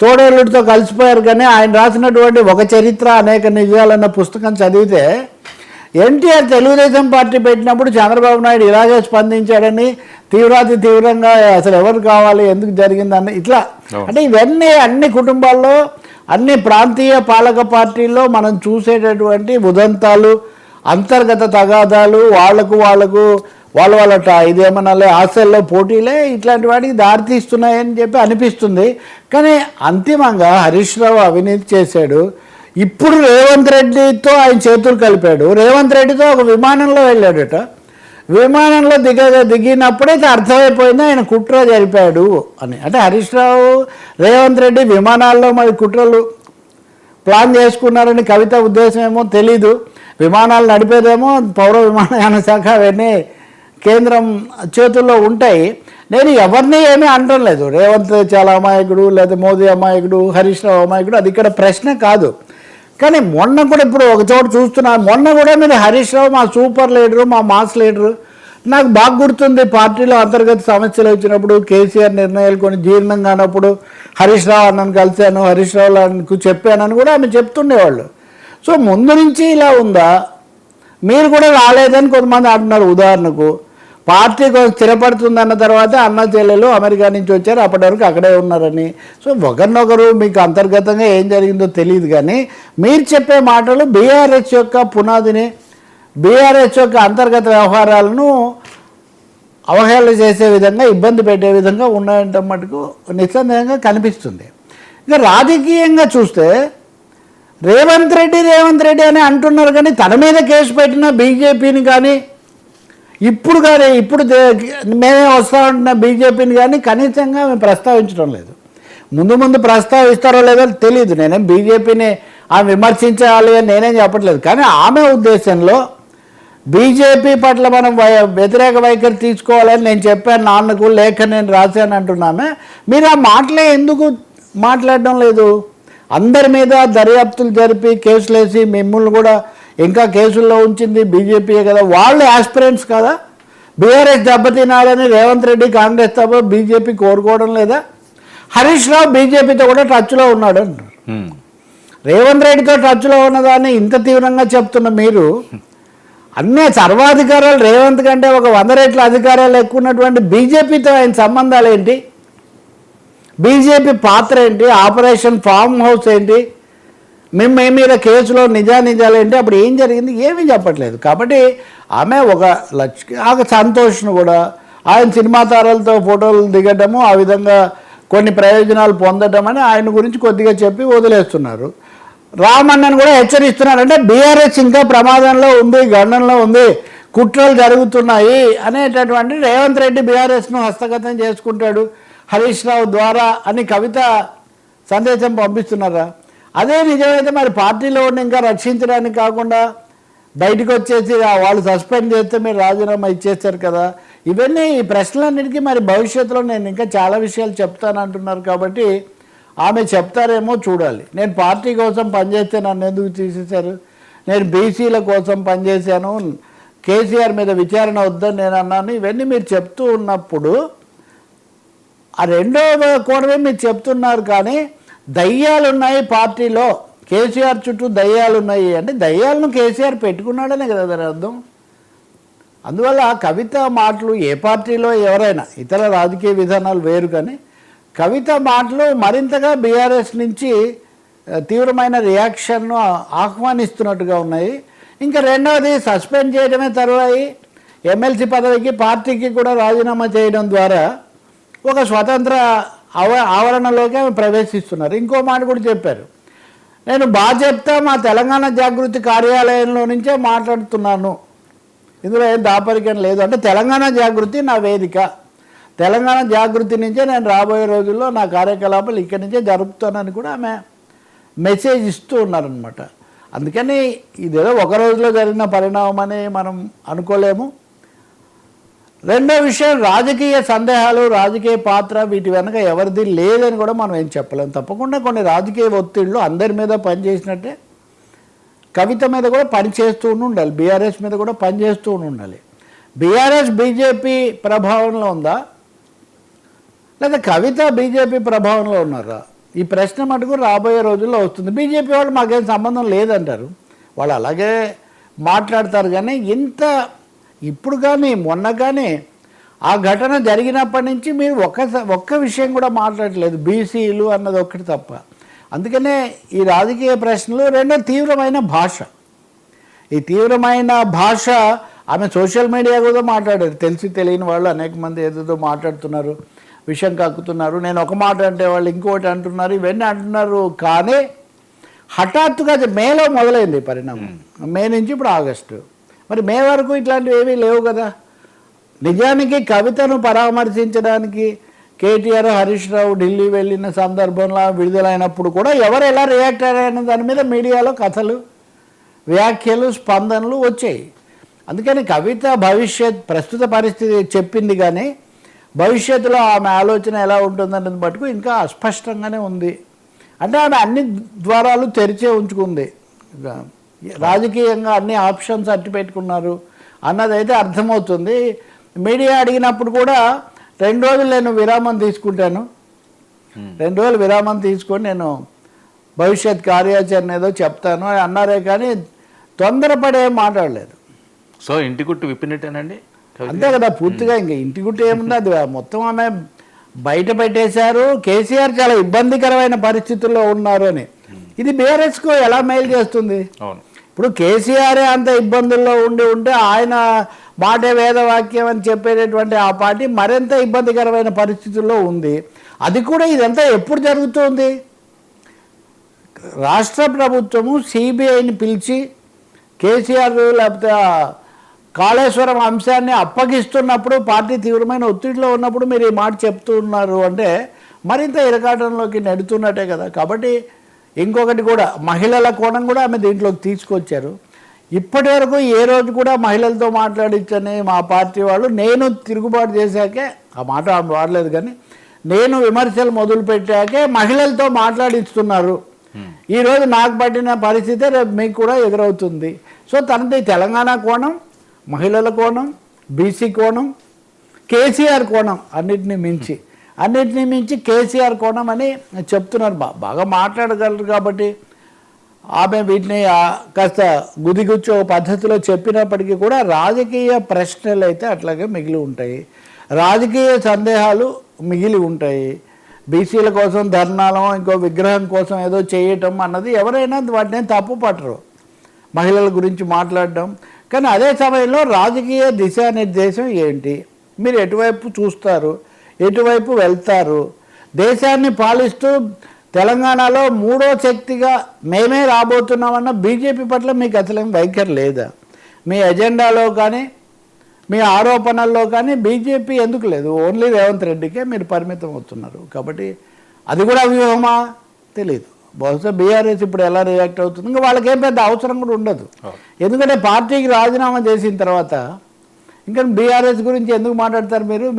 తోడేళ్ళుడితో కలిసిపోయారు కానీ ఆయన రాసినటువంటి ఒక చరిత్ర అనేక నిజాలన్న పుస్తకం చదివితే ఎన్టీఆర్ తెలుగుదేశం పార్టీ పెట్టినప్పుడు చంద్రబాబు నాయుడు ఇలాగే స్పందించాడని తీవ్రాతి తీవ్రంగా అసలు ఎవరు కావాలి ఎందుకు జరిగిందని ఇట్లా. అంటే ఇవన్నీ అన్ని కుటుంబాల్లో అన్ని ప్రాంతీయ పాలక పార్టీల్లో మనం చూసేటటువంటి ఉదంతాలు అంతర్గత తగాదాలు వాళ్ళకు వాళ్ళకు వాళ్ళ వాళ్ళ ట- ఇదేమన్నా ఆశల్లో పోటీలే ఇట్లాంటి వాటికి దారితీస్తున్నాయని చెప్పి అనిపిస్తుంది. కానీ అంతిమంగా హరీష్ రావు అవినీతి చేశాడు. ఇప్పుడు రేవంత్ రెడ్డితో ఆయన చేతులు కలిపాడు. రేవంత్ రెడ్డితో ఒక విమానంలో వెళ్ళాడట. విమానంలో దిగ దిగినప్పుడే అర్థమైపోయింది ఆయన కుట్ర జరిపాడు అని. అంటే హరీష్ రావు రేవంత్ రెడ్డి విమానాల్లో మరి కుట్రలు ప్లాన్ చేసుకున్నారని కవిత ఉద్దేశం ఏమో తెలీదు. విమానాలు నడిపేదేమో పౌర విమానయాన శాఖ అవన్నీ కేంద్రం చేతుల్లో ఉంటాయి. నేను ఎవరిని ఏమీ అనడం లేదు. రేవంత్ చాలా అమాయకుడు లేదా మోదీ అమాయకుడు హరీష్ రావు అమాయకుడు అది ఇక్కడ ప్రశ్న కాదు. కానీ మొన్న కూడా ఇప్పుడు ఒక చోట చూస్తున్నా మొన్న కూడా మీరు హరీష్ రావు మా సూపర్ లీడరు మా మాస్ లీడరు. నాకు బాగా గుర్తుంది పార్టీలో అంతర్గత సమస్యలు వచ్చినప్పుడు కేసీఆర్ నిర్ణయాలు కొన్ని జీర్ణం కానప్పుడు హరీష్ రావు అన్నను కలిశాను హరీష్ రావు అన్నకు చెప్పానని కూడా ఆమె చెప్తుండేవాళ్ళు. సో ముందు నుంచి ఇలా ఉందా? మీరు కూడా రాలేదని కొంతమంది అంటున్నారు ఉదాహరణకు. పార్టీ కొంచెం స్థిరపడుతుందన్న తర్వాత అన్న చెల్లెలు అమెరికా నుంచి వచ్చారు అప్పటి వరకు అక్కడే ఉన్నారని. సో ఒకరినొకరు మీకు అంతర్గతంగా ఏం జరిగిందో తెలియదు కానీ మీరు చెప్పే మాటలు బీఆర్ఎస్ యొక్క పునాదిని బీఆర్ఎస్ యొక్క అంతర్గత వ్యవహారాలను అవహేళన చేసే విధంగా ఇబ్బంది పెట్టే విధంగా ఉన్నాయంటే మటుకు నిస్సందేహంగా కనిపిస్తుంది. ఇక రాజకీయంగా చూస్తే రేవంత్ రెడ్డి రేవంత్ రెడ్డి అని అంటున్నారు కానీ తన మీద కేసు పెట్టిన బీజేపీని కానీ ఇప్పుడు కానీ ఇప్పుడు దే- మేమే వస్తా ఉంటున్న బీజేపీని కానీ కనీసంగా మేము ప్రస్తావించడం లేదు. ముందు ముందు ప్రస్తావిస్తారో లేదో తెలియదు నేనేం బీజేపీని ఆమె విమర్శించాలి అని నేనేం చెప్పట్లేదు. కానీ ఆమె ఉద్దేశంలో బీజేపీ పట్ల మనం వ్యతిరేక వైఖరి తీసుకోవాలని నేను చెప్పాను. నాన్నకు లేఖ నేను రాశాను అంటున్నామే. మీరు ఆ మాటలే ఎందుకు మాట్లాడడం లేదు? అందరి మీద దర్యాప్తులు జరిపి కేసులు వేసి మిమ్మల్ని కూడా ఇంకా కేసుల్లో ఉంచింది బీజేపీయే కదా. వాళ్ళు ఆస్పిరెంట్స్ కదా. బీఆర్ఎస్ దెబ్బతినాలని రేవంత్ రెడ్డి కాంగ్రెస్ తప్ప బీజేపీ కోరుకోవడం లేదా? హరీష్ రావు బీజేపీతో కూడా టచ్లో ఉన్నాడు అంటారు. రేవంత్ రెడ్డితో టచ్లో ఉన్నదాన్ని ఇంత తీవ్రంగా చెప్తున్న మీరు అన్నీ సర్వాధికారాలు రేవంత్ కంటే ఒక వంద రెట్ల అధికారాలు ఎక్కువ ఉన్నటువంటి బీజేపీతో ఆయన సంబంధాలు ఏంటి? బీజేపీ పాత్ర ఏంటి? ఆపరేషన్ ఫామ్ హౌస్ ఏంటి? మేము మీ మీద కేసులో నిజా నిజాలు అప్పుడు ఏం జరిగింది? ఏమీ చెప్పట్లేదు. కాబట్టి ఆమె ఒక లక్ష ఆమె సంతోష్ను కూడా ఆయన సినిమా తారలతో ఫోటోలు దిగటము ఆ విధంగా కొన్ని ప్రయోజనాలు పొందటం అని ఆయన గురించి కొద్దిగా చెప్పి వదిలేస్తున్నారు. రామన్నను కూడా హెచ్చరిస్తున్నారు అంటే బీఆర్ఎస్ ఇంకా ప్రమాదంలో ఉంది గండంలో ఉంది కుట్రలు జరుగుతున్నాయి అనేటటువంటి రేవంత్ రెడ్డి బీఆర్ఎస్ను హస్తగతం చేసుకుంటాడు హరీష్ రావు ద్వారా అని కవిత సందేశం పంపిస్తున్నారా? అదే నిజమైతే మరి పార్టీలో ఉన్న ఇంకా రక్షించడానికి కాకుండా బయటకు వచ్చేసి వాళ్ళు సస్పెండ్ చేస్తే మీరు రాజీనామా ఇచ్చేస్తారు కదా. ఇవన్నీ ఈ ప్రశ్నలన్నిటికీ మరి భవిష్యత్తులో నేను ఇంకా చాలా విషయాలు చెప్తాను అంటున్నారు కాబట్టి ఆమె చెప్తారేమో చూడాలి. నేను పార్టీ కోసం పనిచేస్తే నన్ను ఎందుకు తీసేశారు? నేను బీసీల కోసం పనిచేశాను. కేసీఆర్ మీద విచారణ వద్దని నేను అన్నాను. ఇవన్నీ మీరు చెప్తూ ఉన్నప్పుడు ఆ రెండో కోణమే మీరు చెప్తున్నారు కానీ దయ్యాలు ఉన్నాయి పార్టీలో. కేసీఆర్ చుట్టూ దయ్యాలు ఉన్నాయి అంటే దయ్యాలను కేసీఆర్ పెట్టుకున్నాడనే కదా దాని అర్థం. అందువల్ల కవిత మాటలు ఏ పార్టీలో ఎవరైనా ఇతర రాజకీయ విధానాలు వేరు కానీ కవిత మాటలు మరింతగా బీఆర్ఎస్ నుంచి తీవ్రమైన రియాక్షన్ను ఆహ్వానిస్తున్నట్టుగా ఉన్నాయి. ఇంకా రెండవది సస్పెండ్ చేయడమే తర్వాయి. ఎమ్మెల్సీ పదవికి పార్టీకి కూడా రాజీనామా చేయడం ద్వారా ఒక స్వతంత్ర ఆవ ఆవరణలోకి ఆమె ప్రవేశిస్తున్నారు. ఇంకో మాట కూడా చెప్పారు. నేను బాగా చెప్తా మా తెలంగాణ జాగృతి కార్యాలయంలో నుంచే మాట్లాడుతున్నాను. ఇందులో ఏం దాపరికం లేదు. అంటే తెలంగాణ జాగృతి నా వేదిక. తెలంగాణ జాగృతి నుంచే నేను రాబోయే రోజుల్లో నా కార్యకలాపాలు ఇక్కడి నుంచే జరుపుతానని కూడా ఆమె మెసేజ్ ఇస్తూ ఉన్నారనమాట అందుకని ఇదేదో ఒక రోజులో జరిగిన పరిణామం అని మనం అనుకోలేము. రెండో విషయం రాజకీయ సందేహాలు రాజకీయ పాత్ర వీటి వెనక ఎవరిది లేదని కూడా మనం ఏం చెప్పలేం. తప్పకుండా కొన్ని రాజకీయ ఒత్తిళ్ళు అందరి మీద పనిచేసినట్టే. కవిత మీద కూడా పనిచేస్తూ ఉండాలి. బీఆర్ఎస్ మీద కూడా పనిచేస్తూ ఉండాలి. బీఆర్ఎస్ బీజేపీ ప్రభావంలో ఉందా? లేదా కవిత బీజేపీ ప్రభావంలో ఉన్నారా? ఈ ప్రశ్న మటుకు రాబోయే రోజుల్లో వస్తుంది. బీజేపీ వాళ్ళు మాకేం సంబంధం లేదంటారు. వాళ్ళు అలాగే మాట్లాడతారు కానీ ఇంత ఇప్పుడు కానీ మొన్న కానీ ఆ ఘటన జరిగినప్పటి నుంచి మీరు ఒక్క ఒక్క విషయం కూడా మాట్లాడలేదు. బీసీలు అన్నది ఒక్కటి తప్ప. అందుకనే ఈ రాజకీయ ప్రశ్నలు రెండో తీవ్రమైన భాష. ఈ తీవ్రమైన భాష ఆమె సోషల్ మీడియా కూడా మాట్లాడారు. తెలిసి తెలియని వాళ్ళు అనేక మంది ఏదేదో మాట్లాడుతున్నారు విషయం కక్కుతున్నారు. నేను ఒక మాట అంటే వాళ్ళు ఇంకోటి అంటున్నారు ఇవన్నీ అంటున్నారు. కానీ హఠాత్తుగా మేలో మొదలైంది పరిణామం. మే నుంచి ఇప్పుడు ఆగస్టు. మరి మే వరకు ఇట్లాంటివి ఏమీ లేవు కదా. నిజానికి కవితను పరామర్శించడానికి కేటీఆర్ హరీష్ రావు ఢిల్లీ వెళ్ళిన సందర్భంలో విడుదలైనప్పుడు కూడా ఎవరు ఎలా రియాక్ట్ అయ్యారనే దాని మీద మీడియాలో కథలు వ్యాఖ్యలు స్పందనలు వచ్చాయి. అందుకని కవిత భవిష్యత్ ప్రస్తుత పరిస్థితి చెప్పింది కానీ భవిష్యత్తులో ఆమె ఆలోచన ఎలా ఉంటుందన్నది మటుకు ఇంకా అస్పష్టంగానే ఉంది. అంటే ఆమె అన్ని ద్వారాలు తెరిచే ఉంచుకుంది. రాజకీయంగా అన్ని ఆప్షన్స్ అట్టి పెట్టుకున్నారు అన్నదైతే అర్థమవుతుంది. మీడియా అడిగినప్పుడు కూడా రెండు రోజులు నేను విరామం తీసుకుంటాను. రెండు రోజులు విరామం తీసుకొని నేను భవిష్యత్ కార్యాచరణ ఏదో చెప్తాను అని అన్నారే కానీ తొందరపడే మాట్లాడలేదు. సో ఇంటి గుట్టు విప్పినట్టేనండి? అంతే కదా పూర్తిగా ఇంకా ఇంటి గుట్టు ఏముంది అది మొత్తం ఆమె బయట పెట్టేశారు. కేసీఆర్ చాలా ఇబ్బందికరమైన పరిస్థితుల్లో ఉన్నారు అని. ఇది బీఆర్ఎస్కు ఎలా మెయిల్ చేస్తుంది? అవును. ఇప్పుడు కేసీఆరే అంత ఇబ్బందుల్లో ఉండి ఉంటే ఆయన మాటే వేదవాక్యం అని చెప్పేటటువంటి ఆ పార్టీ మరింత ఇబ్బందికరమైన పరిస్థితుల్లో ఉంది. అది కూడా ఇదంతా ఎప్పుడు జరుగుతుంది? రాష్ట్ర ప్రభుత్వము సిబిఐని పిలిచి కేసీఆర్ లేకపోతే కాళేశ్వరం అంశాన్ని అప్పగిస్తున్నప్పుడు పార్టీ తీవ్రమైన ఒత్తిడిలో ఉన్నప్పుడు మీరు ఈ మాట చెప్తున్నారు అంటే మరింత ఇరకాటంలోకి నెడుతున్నట్టే కదా. కాబట్టి ఇంకొకటి కూడా మహిళల కోణం కూడా ఆమె దీంట్లోకి తీసుకొచ్చారు. ఇప్పటి వరకు ఏ రోజు కూడా మహిళలతో మాట్లాడించని మా పార్టీ వాళ్ళు నేను తిరుగుబాటు చేశాకే ఆ మాట ఆమె వాడలేదు కానీ నేను విమర్శలు మొదలు పెట్టాకే మహిళలతో మాట్లాడిస్తున్నారు. ఈరోజు నాకు పట్టిన పరిస్థితి రేపు మీకు కూడా ఎదురవుతుంది. సో తనది తెలంగాణ కోణం మహిళల కోణం బీసీ కోణం కేసీఆర్ కోణం అన్నిటినీ మించి. అన్నిటినీ మించి కేసీఆర్ కోణం అని చెప్తున్నారు. బా బాగా మాట్లాడగలరు కాబట్టి ఆమె వీటిని కాస్త గుదిగుచ్చో పద్ధతిలో చెప్పినప్పటికీ కూడా రాజకీయ ప్రశ్నలు అయితే అట్లాగే మిగిలి ఉంటాయి. రాజకీయ సందేహాలు మిగిలి ఉంటాయి. బీసీల కోసం ధర్నాలం ఇంకో విగ్రహం కోసం ఏదో చేయటం అన్నది ఎవరైనా వాటిని తప్పు పట్టరు. మహిళల గురించి మాట్లాడడం. కానీ అదే సమయంలో రాజకీయ దిశానిర్దేశం ఏంటి? మీరు ఎటువైపు చూస్తారు? ఎటువైపు వెళ్తారు? దేశాన్ని పాలిస్తూ తెలంగాణలో మూడో శక్తిగా మేమే రాబోతున్నామన్న బీజేపీ పట్ల మీకు అసలు వైఖరి లేదా? మీ ఎజెండాలో కానీ మీ ఆరోపణల్లో కానీ బీజేపీ ఎందుకు లేదు? ఓన్లీ రేవంత్ రెడ్డికే మీరు పరిమితం అవుతున్నారు. కాబట్టి అది కూడా వ్యూహమా? తెలియదు బహుశా బీఆర్ఎస్ ఇప్పుడు ఎలా రియాక్ట్ అవుతుంది? ఇంకా వాళ్ళకేం పెద్ద అవసరం కూడా ఉండదు. ఎందుకంటే పార్టీకి రాజీనామా చేసిన తర్వాత ఇంకా బీఆర్ఎస్ గురించి ఎందుకు మాట్లాడతారు మీరు?